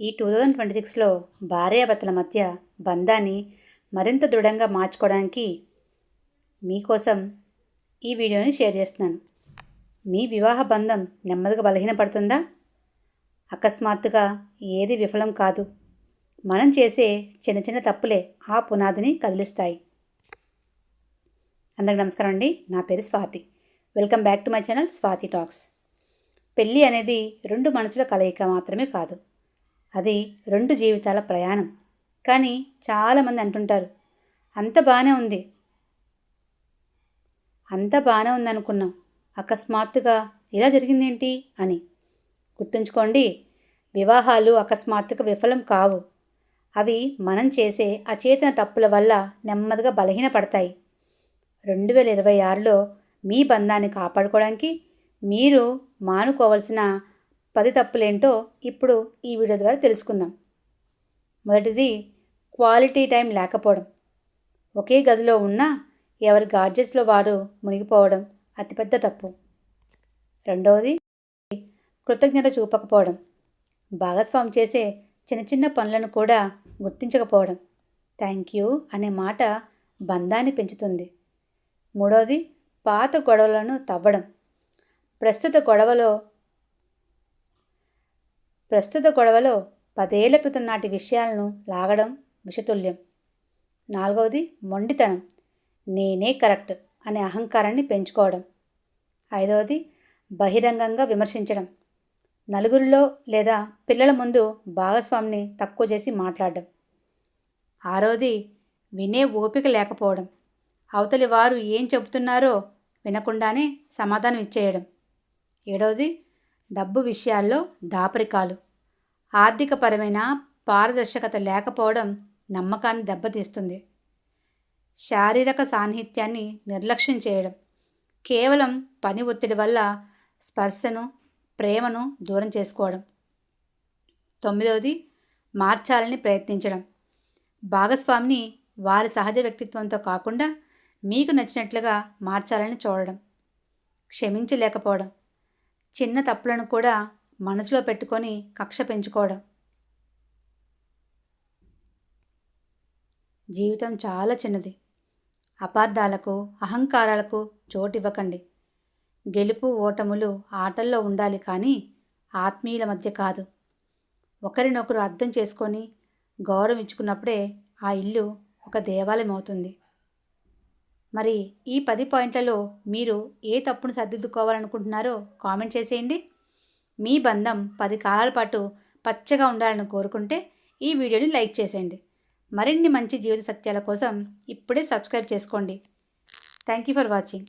ఈ two thousand twenty సిక్స్లో భార్యాభర్తల మధ్య బంధాన్ని మరింత దృఢంగా మార్చుకోవడానికి మీకోసం ఈ వీడియోని షేర్ చేస్తున్నాను. మీ వివాహ బంధం నెమ్మదిగా బలహీనపడుతుందా? అకస్మాత్తుగా ఏది విఫలం కాదు. మనం చేసే చిన్న చిన్న తప్పులే ఆ పునాదిని కదిలిస్తాయి. అందరికి నమస్కారం అండి. నా పేరు Swathi. Welcome back to my channel Swathi talks. పెళ్ళి అనేది రెండు మనసుల కలయిక మాత్రమే కాదు. అది రెండు జీవితాల ప్రయాణం. కానీ చాలామంది అంటుంటారు అంత బాగానే ఉంది. అంత బాగానే ఉంది అనుకున్నాం అకస్మాత్తుగా ఇలా జరిగిందేంటి? అని. గుర్తుంచుకోండి వివాహాలు అకస్మాత్తుగా విఫలం కావు. అవి మనం చేసే అచేతన తప్పుల వల్ల నెమ్మదిగా బలహీనపడతాయి. రెండు వేల ఇరవై ఆరులో మీ బంధాన్ని కాపాడుకోవడానికి మీరు మానుకోవాల్సిన పది తప్పులేంటో ఇప్పుడు ఈ వీడియో ద్వారా తెలుసుకుందాం. మొదటిది క్వాలిటీ టైం లేకపోవడం. ఒకే గదిలో ఉన్న ఎవరి గాడ్జెట్స్లో వారు మునిగిపోవడం అతిపెద్ద తప్పు. రెండవది కృతజ్ఞత చూపకపోవడం. భాగస్వామి చేసే చిన్న చిన్న పనులను కూడా గుర్తించకపోవడం. థ్యాంక్ యూ అనే మాట బంధాన్ని పెంచుతుంది. మూడవది పాత గొడవలను తవ్వడం. ప్రస్తుత గొడవలో ప్రస్తుత గొడవలో పదేళ్ళ క్రితం నాటి విషయాలను లాగడం విషతుల్యం. నాలుగవది మొండితనం. నేనే కరెక్ట్ అనే అహంకారాన్ని పెంచుకోవడం. ఐదవది బహిరంగంగా విమర్శించడం. నలుగురిలో లేదా పిల్లల ముందు భాగస్వామిని తక్కువ చేసి మాట్లాడడం. ఆరోది వినే ఓపిక లేకపోవడం. అవతలి వారు ఏం చెబుతున్నారో వినకుండానే సమాధానం ఇచ్చేయడం. ఏడవది డబ్బు విషయాల్లో దాపరికాలు. ఆర్థికపరమైన పారదర్శకత లేకపోవడం నమ్మకాన్ని దెబ్బతీస్తుంది. శారీరక సాన్నిహిత్యాన్ని నిర్లక్ష్యం చేయడం. కేవలం పని ఒత్తిడి వల్ల స్పర్శను ప్రేమను దూరం చేసుకోవడం. తొమ్మిదవది మార్చాలని ప్రయత్నించడం. భాగస్వామిని వారి సహజ వ్యక్తిత్వంతో కాకుండా మీకు నచ్చినట్లుగా మార్చాలని చూడడం. క్షమించలేకపోవడం. చిన్న తప్పులను కూడా మనసులో పెట్టుకొని కక్ష పెంచుకోవడం. జీవితం చాలా చిన్నది. అపార్థాలకు అహంకారాలకు చోటివ్వకండి. గెలుపు ఓటములు ఆటల్లో ఉండాలి కానీ ఆత్మీయుల మధ్య కాదు. ఒకరినొకరు అర్థం చేసుకొని గౌరవించుకున్నప్పుడే ఆ ఇల్లు ఒక దేవాలయం అవుతుంది. మరి ఈ పది పాయింట్లలో మీరు ఏ తప్పును సర్దిద్దుకోవాలనుకుంటున్నారో కామెంట్ చేసేయండి. మీ బంధం పది కాలాల పాటు పచ్చగా ఉండాలని కోరుకుంటే ఈ వీడియోని లైక్ చేసేయండి. మరిన్ని మంచి జీవిత సత్యాల కోసం ఇప్పుడే సబ్స్క్రైబ్ చేసుకోండి. Thank you for watching.